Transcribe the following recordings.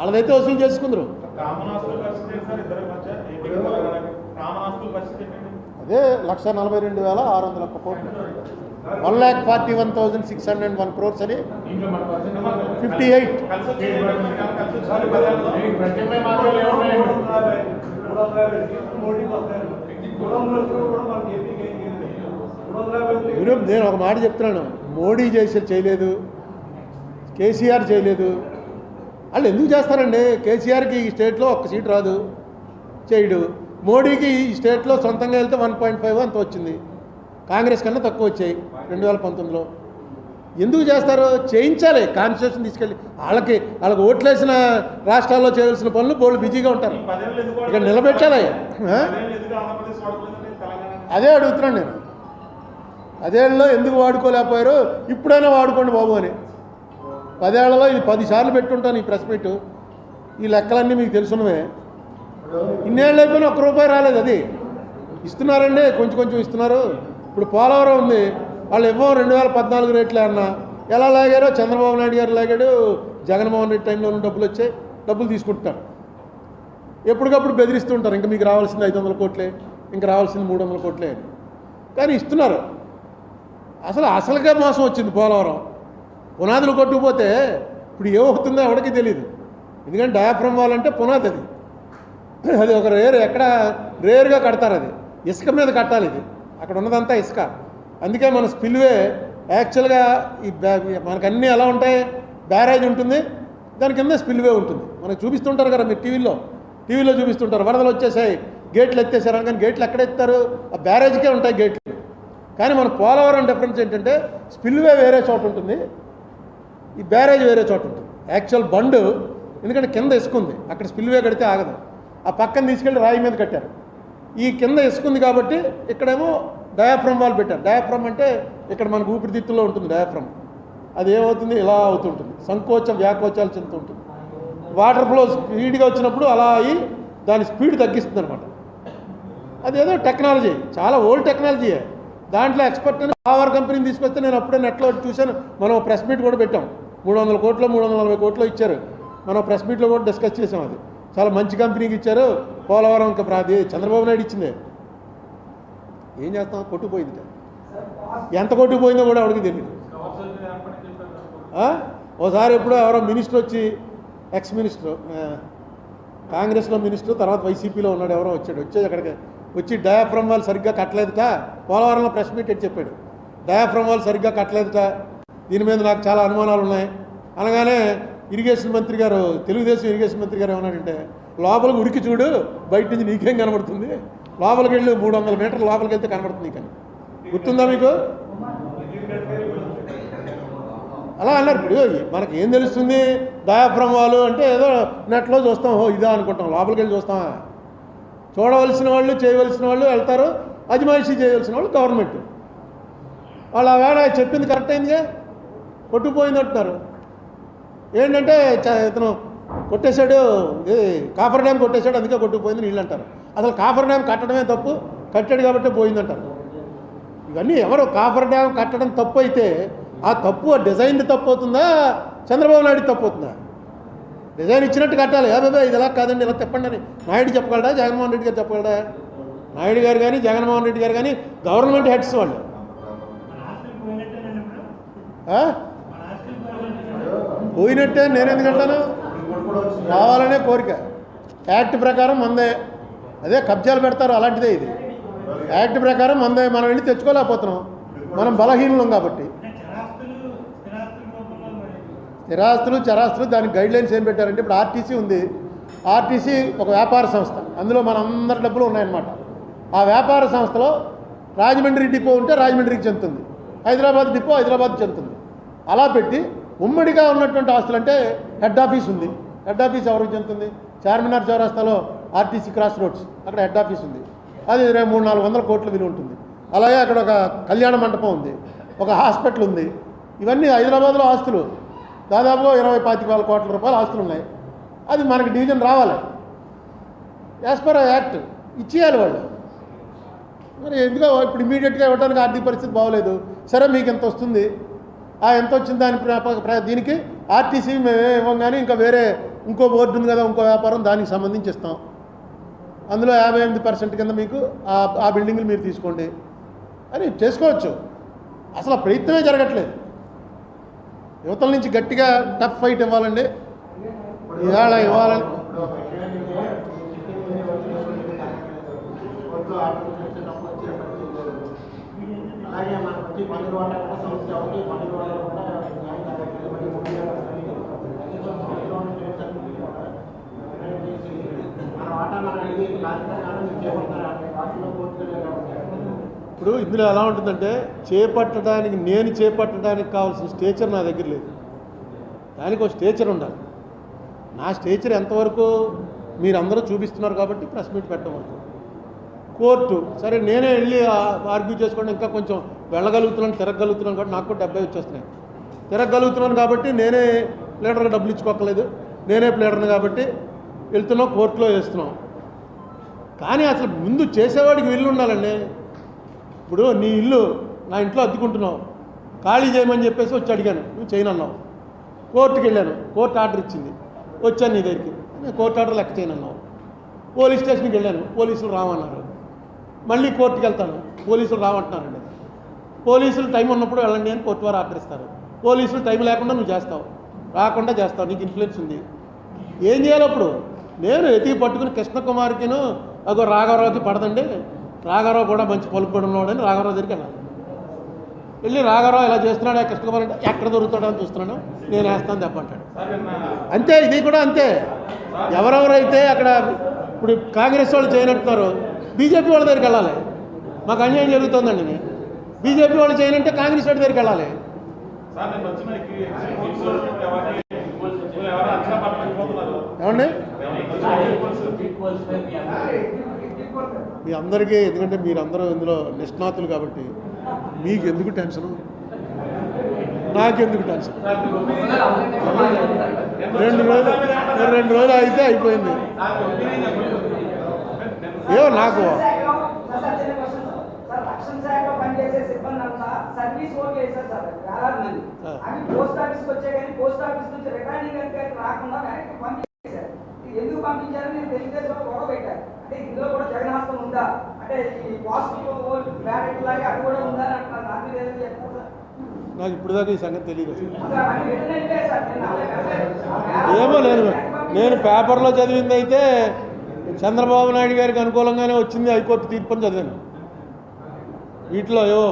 వాళ్ళదైతే వసూలు చేసుకుందరు. అదే లక్ష నలభై రెండు వేల ఆరు వందల ఒక్క కోట్లు. One lakh forty one thousand six hundred one crores అని ఫిఫ్టీ ఎయిట్. నేను ఒక మాట చెప్తున్నాను. మోడీ చేసి చేయలేదు. కేసీఆర్ చేయలేదు. వాళ్ళు ఎందుకు చేస్తారండి? కేసీఆర్కి ఈ స్టేట్లో ఒక్క సీట్ రాదు. చేయడు. మోడీకి ఈ స్టేట్లో సొంతంగా వెళ్తే వన్ పాయింట్ ఫైవ్ అంత వచ్చింది. కాంగ్రెస్ కన్నా తక్కువ వచ్చాయి రెండు వేల పంతొమ్మిదిలో. ఎందుకు చేస్తారు చేయించాలి. కాన్స్టిట్యూషన్ తీసుకెళ్ళి వాళ్ళకి వాళ్ళకి ఓట్లేసిన రాష్ట్రాల్లో చేయాల్సిన పనులు బోళ్ళు బిజీగా ఉంటారు. ఇక్కడ నిలబెట్టాలి. అదే అడుగుతున్నాను నేను. పదేళ్ళలో ఎందుకు వాడుకోలేకపోయారు ఇప్పుడైనా వాడుకోండి బాబు అని. పదేళ్ళలో ఇది పదిసార్లు పెట్టుంటాను ఈ ప్రెస్ మీట్. ఈ లెక్కలన్నీ మీకు తెలుసున్నవే. ఇన్నేళ్ళు అయిపోయినా ఒక్క రూపాయి రాలేదు అది. ఇస్తున్నారండి కొంచెం కొంచెం ఇస్తున్నారు. ఇప్పుడు పోలవరం ఉంది. వాళ్ళు ఇవ్వం రెండు వేల పద్నాలుగు రేట్లే అన్న. ఎలా లాగారో చంద్రబాబు నాయుడు గారు లాగాడు జగన్మోహన్ రెడ్డి టైంలో డబ్బులు వచ్చాయి డబ్బులు తీసుకుంటారు ఎప్పటికప్పుడు బెదిరిస్తుంటారు ఇంకా మీకు రావాల్సింది ఐదు వందల కోట్లే ఇంకా రావాల్సింది మూడు వందల కోట్లే అని. కానీ ఇస్తున్నారు. అసలు అసలుగా మోసం వచ్చింది పోలవరం. పునాదులు కొట్టుకుపోతే ఇప్పుడు ఏమవుతుందో ఎవరికి తెలియదు ఎందుకంటే డయాఫ్రమ్ వాల్ అంటే పునాది అది. అది ఒక రేరు ఎక్కడ రేరుగా కడతారు అది. ఇసుక మీద కట్టాలి ఇది. అక్కడ ఉన్నదంతా ఇసుక. అందుకే మన స్పిల్వే యాక్చువల్గా ఈ మనకన్నీ మనకు అన్నీ ఎలా ఉంటాయి? బ్యారేజ్ ఉంటుంది. దాని కింద స్పిల్వే ఉంటుంది. మనకు చూపిస్తుంటారు కదా మీరు టీవీలో టీవీలో చూపిస్తుంటారు. వరదలు వచ్చేసాయి. గేట్లు ఎత్తేసారు కానీ గేట్లు ఎక్కడ ఎత్తారు? ఆ బ్యారేజ్కే ఉంటాయి గేట్లు. కానీ మన పోలవరం డిఫరెన్స్ ఏంటంటే స్పిల్వే వేరే చోట ఉంటుంది. ఈ బ్యారేజ్ వేరే చోట ఉంటుంది. యాక్చువల్ బండు ఎందుకంటే కింద ఇసుకుంది. అక్కడ స్పిల్వే కడితే ఆగదు. ఆ పక్కన తీసుకెళ్ళి రాయి మీద కట్టారు. ఈ కింద ఇసుకుంది కాబట్టి ఇక్కడేమో డయాఫ్రమ్ వాళ్ళు పెట్టారు. డయాఫ్రమ్ అంటే ఇక్కడ మనకు ఊపిరితిత్తులో ఉంటుంది డయాఫ్రమ్ అది ఏమవుతుంది? ఇలా అవుతుంటుంది. సంకోచం వ్యాకోచాలు చెందుతుంటుంది వాటర్ ఫ్లో స్పీడ్గా వచ్చినప్పుడు అలా అయ్యి దాని స్పీడ్ తగ్గిస్తుంది అనమాట అదేదో టెక్నాలజీ చాలా ఓల్డ్ టెక్నాలజీయే దాంట్లో ఎక్స్పర్ట్ అని పవర్ కంపెనీని తీసుకొస్తే నేను అప్పుడే నెట్లో చూశాను. మనం ప్రెస్ మీట్ కూడా పెట్టాం. మూడు వందల కోట్లు మూడు వందల నలభై కోట్లు ఇచ్చారు. మనం ప్రెస్ మీట్లో కూడా డిస్కస్ చేసాం అది. చాలా మంచి కంపెనీకి ఇచ్చారు. పోలవరం ఇంకా ప్రాది చంద్రబాబు నాయుడు ఇచ్చింది. ఏం చేస్తాం? కొట్టుకుపోయింది ఎంత కొట్టుకుపోయిందో కూడా ఎవరికి తెలియదు ఓసారి ఎప్పుడో ఎవరో మినిస్టర్ వచ్చి ఎక్స్ మినిస్టర్ కాంగ్రెస్లో మినిస్టర్ తర్వాత వైసీపీలో ఉన్నాడు ఎవరో వచ్చాడు. వచ్చేది అక్కడికి. వచ్చి డయాఫ్రమ్ వాళ్ళు సరిగ్గా కట్టలేదుట? పోలవరంలో ప్రెస్ మీట్ అని చెప్పాడు. డయాఫ్రమ్ వాళ్ళు సరిగ్గా కట్టలేదుట? దీని మీద నాకు చాలా అనుమానాలు ఉన్నాయి. అనగానే ఇరిగేషన్ మంత్రి గారు తెలుగుదేశం ఇరిగేషన్ మంత్రి గారు ఏమన్నాడంటే లోపలికి ఉరికి చూడు బయట నుంచి నీకేం కనబడుతుంది? లోపలికి వెళ్ళి మూడు వందల మీటర్లు లోపలికి వెళ్తే కనబడుతుంది నీకని. గుర్తుందా మీకు? అలా అన్నారు ఇప్పుడు. మనకి ఏం తెలుస్తుంది? డయాఫ్రమ్ వాళ్ళు అంటే ఏదో నెట్లో చూస్తాం. ఓ ఇదా అనుకుంటాం. లోపలికి వెళ్ళి చూస్తామా చూడవలసిన వాళ్ళు చేయవలసిన వాళ్ళు వెళ్తారు. అజమాయిషీ చేయవలసిన వాళ్ళు గవర్నమెంట్. వాళ్ళు ఆ వేళ చెప్పింది కరెక్ట్ అయిందిగా? కొట్టుకుపోయింది అంటున్నారు ఏంటంటే చ- ఇతను కొట్టేశాడు ఇది కాఫర్ డ్యామ్ కొట్టేశాడు అందుకే కొట్టుకుపోయింది నీళ్ళు అంటారు అసలు కాఫర్ డ్యామ్ కట్టడమే తప్పు కట్టాడు కాబట్టి పోయిందంటారు. ఇవన్నీ ఎవరు కాఫర్ డ్యామ్ కట్టడం తప్పు అయితే ఆ తప్పు ఆ డిజైన్ తప్పు అవుతుందా? చంద్రబాబు నాయుడు తప్పు అవుతుందా? డిజైన్ ఇచ్చినట్టు కట్టాలి. అబ్బాయి ఇది ఎలా కాదండి ఇలా చెప్పండి అని. నాయుడు చెప్పగలడా? జగన్మోహన్ రెడ్డి గారు చెప్పగలడా? నాయుడు గారు కానీ జగన్మోహన్ రెడ్డి గారు కానీ గవర్నమెంట్ హెడ్స్ వాళ్ళు. పోయినట్టే నేను ఎందుకంటాను రావాలనే కోరిక. యాక్ట్ ప్రకారం మందే. అదే కబ్జాలు పెడతారు అలాంటిదే ఇది. యాక్ట్ ప్రకారం మందే. మనం వెళ్ళి తెచ్చుకోలేకపోతున్నాం. మనం బలహీనులం కాబట్టి. స్థిరాస్తులు చరాస్తులు దానికి గైడ్ లైన్స్ ఏం పెట్టారంటే ఇప్పుడు ఆర్టీసీ ఉంది. ఆర్టీసీ ఒక వ్యాపార సంస్థ. అందులో మన అందరి డబ్బులు ఉన్నాయన్నమాట. ఆ వ్యాపార సంస్థలో రాజమండ్రి డిపో ఉంటే రాజమండ్రికి చెందుతుంది. హైదరాబాద్ డిపో హైదరాబాద్ చెందుతుంది. అలా పెట్టి ఉమ్మడిగా ఉన్నటువంటి ఆస్తులు అంటే హెడ్ ఆఫీస్ ఉంది. హెడ్ ఆఫీస్ ఎవరికి చెందుతుంది? చార్మినార్ చౌరాస్తాలో ఆర్టీసీ క్రాస్ రోడ్స్ అక్కడ హెడ్ ఆఫీస్ ఉంది. అది మూడు నాలుగు వందల కోట్ల విలువ ఉంటుంది. అలాగే అక్కడ ఒక కళ్యాణ మండపం ఉంది. ఒక హాస్పిటల్ ఉంది. ఇవన్నీ హైదరాబాద్లో ఆస్తులు. దాదాపు ఇరవై పాతిక వేల కోట్ల రూపాయలు ఆస్తులు ఉన్నాయి. అది మనకి డివిజన్ రావాలి. యాజ్ పర్ యాక్ట్ ఇచ్చేయాలి వాళ్ళు. మరి ఎందుకో ఇప్పుడు ఇమీడియట్గా ఇవ్వడానికి ఆర్థిక పరిస్థితి బాగోలేదు. సరే మీకు ఎంత వస్తుంది? ఆ ఎంత వచ్చింది దాని ప్ర- ప్ర- దీనికి ఆర్టీసీ మేమే ఇవ్వం కానీ ఇంకా వేరే ఇంకో బోర్డు ఉంది కదా ఇంకో వ్యాపారం దానికి సంబంధించి ఇస్తాం. అందులో యాభై ఎనిమిది పర్సెంట్ కింద మీకు ఆ బిల్డింగ్లు మీరు తీసుకోండి. అని చేసుకోవచ్చు. అసలు ప్రయత్నమే జరగట్లేదు. యువతల నుంచి గట్టిగా టఫ్ ఫైట్ ఇవ్వాలండి. ఇవాళ ఇవ్వాలని ఇప్పుడు ఒక అలాగే సమస్య అవుతుంది కూడా మనం వాటిలో ఇప్పుడు ఇందులో ఎలా ఉంటుందంటే చేపట్టడానికి నేను చేపట్టడానికి కావాల్సిన స్టేచర్ నా దగ్గర లేదు. దానికి ఒక స్టేచర్ ఉండాలి. నా స్టేచర్ ఎంతవరకు మీరు అందరూ చూపిస్తున్నారు కాబట్టి ప్రెస్ మీట్ పెట్టవచ్చు కోర్టు సరే నేనే వెళ్ళి ఆర్గ్యూ చేసుకోండి ఇంకా కొంచెం వెళ్ళగలుగుతున్నాను తిరగలుగుతున్నాను కాబట్టి నాకు కూడా డెబ్బై వచ్చేస్తున్నాయి. తిరగలుగుతున్నాను కాబట్టి నేనే ప్లేడర్గా డబ్బులు ఇచ్చుకోకలేదు నేనే ప్లేడర్ని కాబట్టి వెళ్తున్నాం కోర్టులో వేస్తున్నాం. కానీ అసలు ముందు చేసేవాడికి వెళ్ళి ఉండాలండి. ఇప్పుడు నీ ఇల్లు నా ఇంట్లో అద్దుకుంటున్నావు. ఖాళీ చేయమని చెప్పేసి వచ్చి అడిగాను. నువ్వు చేయనన్నావు కోర్టుకి వెళ్ళాను. కోర్టు ఆర్డర్ ఇచ్చింది. వచ్చాను నీ దగ్గరికి. నేను కోర్టు ఆర్డర్ లెక్క చేయను అన్నావు. పోలీస్ స్టేషన్కి వెళ్ళాను. పోలీసులు రావన్నారు. మళ్ళీ కోర్టుకి వెళ్తాను. పోలీసులు రామంటున్నారండి పోలీసులు టైం ఉన్నప్పుడు వెళ్ళండి అని కోర్టు వారు ఆర్డర్ ఇస్తారు. పోలీసులు టైం లేకుండా నువ్వు చేస్తావు. రాకుండా చేస్తావు. నీకు ఇన్ఫ్లుయెన్స్ ఉంది. ఏం చేయాలి అప్పుడు? నేను ఎతికి పట్టుకుని కృష్ణకుమార్కిను అగో రాఘవరావుకి పడదండి. రాఘవరావు కూడా మంచి పలుకుబడి అని రాఘవరావు దగ్గరికి వెళ్ళాలి. వెళ్ళి రాఘవరావు ఇలా చేస్తున్నాడు కృష్ణకుమార్ అంటే ఎక్కడ దొరుకుతాడని చూస్తున్నాను నేను వేస్తాను దెబ్బంటాడు అంతే ఇది కూడా అంతే. ఎవరెవరైతే అక్కడ ఇప్పుడు కాంగ్రెస్ వాళ్ళు చేయనంటున్నారు బీజేపీ వాళ్ళ దగ్గరికి వెళ్ళాలి. మాకు అన్యాయం జరుగుతుందండి బీజేపీ వాళ్ళు చేయనంటే కాంగ్రెస్ వాళ్ళ దగ్గరికి వెళ్ళాలి. ఏమండి? మీ అందరికీ ఎందుకంటే మీరందరూ ఇందులో నిష్ణాతులు కాబట్టి మీకు ఎందుకు టెన్షను నాకెందుకు టెన్షన్ రెండు రోజులు రెండు రోజులు అయితే అయిపోయింది ఏమో నాకు sir sir. Sir service okay sir. అవి పోస్ట్ ఆఫీస్కి వచ్చే కానీ పోస్ట్ ఆఫీస్ నుంచి రాకుండా వెనక్కి ఎందుకు పంపించారని నేను తెలుగుదేశంలో గొడవ పెట్టారు. అంటే ఇందులో కూడా జగన్హస్తం ఉందా? అంటే ఈ పాజిటివ్ బ్యాలెట్ లాగా అది కూడా ఉందా అని అంటున్నారు. దాని మీద సార్. నాకు ఇప్పుడు దాకా ఈ సంగతి తెలియదు. ఏమో నేను నేను పేపర్లో చదివింది అయితే చంద్రబాబు నాయుడు గారికి అనుకూలంగానే వచ్చింది హైకోర్టు తీర్పు అని చదివాను. వీటిలో ఏవో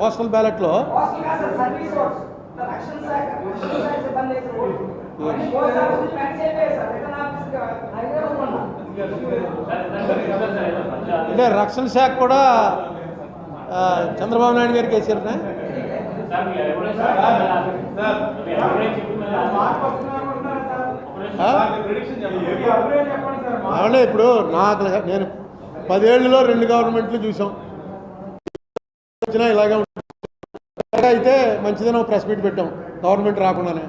పోస్టల్ బ్యాలెట్లో అంటే రక్షణ శాఖ కూడా చంద్రబాబు నాయుడు గారికి వేసారునా అవునా ఇప్పుడు నాకు నేను పదేళ్ళలో రెండు గవర్నమెంట్లు చూసాం వచ్చినా ఇలాగే అయితే మంచిదని ప్రెస్ మీట్ పెట్టాం గవర్నమెంట్ రాకుండానే.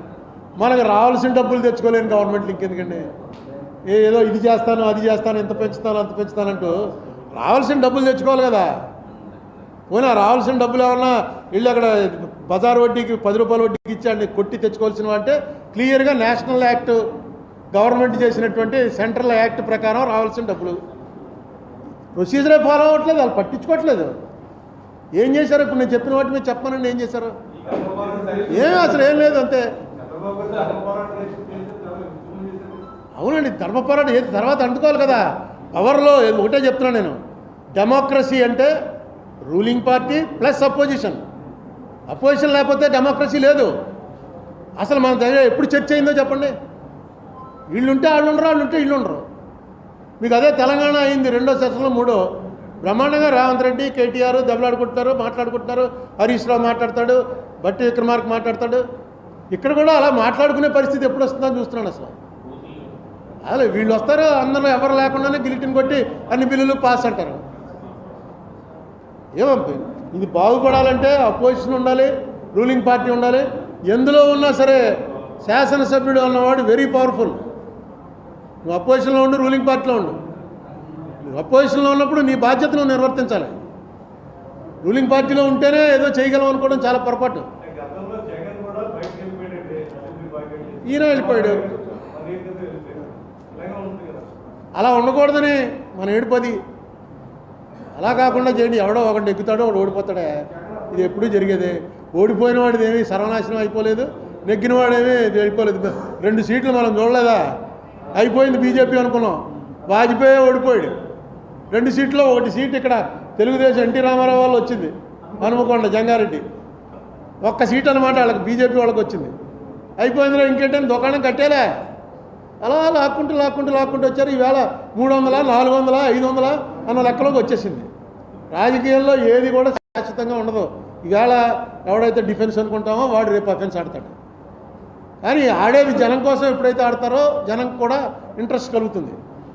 మనకు రావాల్సిన డబ్బులు తెచ్చుకోలేని గవర్నమెంట్లు ఇంకెందుకండి? ఏ ఏదో ఇది చేస్తాను అది చేస్తాను ఇంత పెంచుతాను అంత పెంచుతానంటూ రావాల్సిన డబ్బులు తెచ్చుకోవాలి కదా. ఆ రావాల్సిన డబ్బులు ఏమన్నా వెళ్ళి అక్కడ బజార్ వడ్డీకి పది రూపాయల వడ్డీకి ఇచ్చాండి కొట్టి తెచ్చుకోవాల్సిన అంటే క్లియర్గా నేషనల్ యాక్ట్ గవర్నమెంట్ చేసినటువంటి సెంట్రల్ యాక్ట్ ప్రకారం రావాల్సిన డబ్బులు. ప్రొసీజరే ఫాలో అవ్వట్లేదు వాళ్ళు పట్టించుకోవట్లేదు. ఏం చేశారు? ఇప్పుడు నేను చెప్పిన వాటి మీద చెప్పమనండి ఏం చేశారు? ఏమీ అసలు ఏం లేదు అంతే. అవునండి ధర్మ పోరాటం ఏది తర్వాత అందుకోవాలి కదా. పవర్లో ఒకటే చెప్తున్నాను నేను. డెమోక్రసీ అంటే ruling party plus opposition opposition లేకపోతే డెమోక్రసీ లేదు. అసలు మన దగ్గర ఎప్పుడు చర్చ అయిందో చెప్పండి. వీళ్ళుంటే వాళ్ళు ఉండరు వాళ్ళు ఉంటే వీళ్ళు ఉండరు మీకు అదే తెలంగాణ అయింది రెండో సెషన్లో మూడో. బ్రహ్మాండంగా రేవంత్ రెడ్డి కేటీఆర్ దెబ్బలాడుకుంటున్నారు మాట్లాడుకుంటున్నారు. హరీష్ రావు మాట్లాడతాడు బట్టి విక్రమార్క మాట్లాడతాడు. ఇక్కడ కూడా అలా మాట్లాడుకునే పరిస్థితి ఎప్పుడు వస్తుందని చూస్తున్నాను అసలు. అదే వీళ్ళు వస్తారు అందరూ ఎవరు లేకుండానే గిలిటిని కొట్టి అన్ని బిల్లులు పాస్ అంటారు. ఏమో ఇది బాగుపడాలంటే అపోజిషన్ ఉండాలి రూలింగ్ పార్టీ ఉండాలి ఎందులో ఉన్నా సరే శాసనసభ్యుడు అన్నవాడు వెరీ పవర్ఫుల్ నువ్వు అపోజిషన్లో ఉండు రూలింగ్ పార్టీలో ఉండు. నువ్వు అపోజిషన్లో ఉన్నప్పుడు నీ బాధ్యతను నిర్వర్తించాలి. రూలింగ్ పార్టీలో ఉంటేనే ఏదో చేయగలం అనుకోవడం చాలా పొరపాటు. ఈయన వెళ్ళిపోయాడు. అలా ఉండకూడదని మన ఏడుపది. అలా కాకుండా చేయండి ఎవడో ఒకటి ఎక్కుతాడో ఒకడు ఓడిపోతాడే. ఇది ఎప్పుడూ జరిగేదే. ఓడిపోయిన వాడిది ఏమీ సర్వనాశనం అయిపోలేదు. నెగ్గిన వాడేమీ ఇది అయిపోలేదు. రెండు సీట్లు మనం చూడలేదా? అయిపోయింది బీజేపీ అనుకున్నాం. వాజ్పేయి ఓడిపోయాడు. రెండు సీట్లో ఒకటి సీట్ ఇక్కడ తెలుగుదేశం ఎన్టీ రామారావు వాళ్ళు వచ్చింది. హనుమకొండ జంగారెడ్డి. ఒక్క సీట్ అనమాట వాళ్ళకి బీజేపీ వాళ్ళకి వచ్చింది. అయిపోయిందిరా ఇంకేంటని దుకాణం కట్టేలే. అలా లాక్కుంటూ లాక్కుంటూ లాక్కుంటూ వచ్చారు. ఈవేళ మూడు వందల నాలుగు వందల ఐదు వందల అన్న లెక్కలోకి వచ్చేసింది. రాజకీయాల్లో ఏది కూడా శాశ్వతంగా ఉండదు. ఈవేళ ఎవడైతే డిఫెన్స్ అనుకుంటామో వాడు రేపు అఫెన్స్ ఆడతాడు. కానీ ఆడేది జనం కోసం ఎప్పుడైతే ఆడతారో జనం కూడా ఇంట్రెస్ట్ కలుగుతుంది.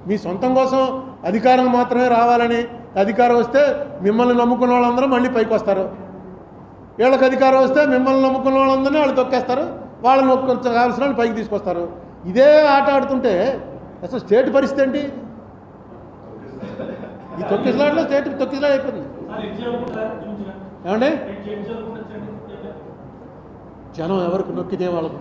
మీ సొంతం కోసం అధికారం మాత్రమే రావాలని అధికారం వస్తే మిమ్మల్ని నమ్ముకున్న వాళ్ళందరూ మళ్ళీ పైకి వస్తారు. వీళ్ళకి అధికారం వస్తే మిమ్మల్ని నమ్ముకున్న వాళ్ళందరినీ వాళ్ళు తొక్కేస్తారు. వాళ్ళని కొంత కావాల్సిన వాళ్ళు పైకి తీసుకొస్తారు. ఇదే ఆట ఆడుతుంటే అసలు స్టేట్ పరిస్థితి ఏంటి? ఈ తొక్కిసలాడలో స్టేట్ తొక్కిసలాడ్ అయిపోతుంది ఏమండి? జనం ఎవరికి నొక్కితే వాళ్ళకు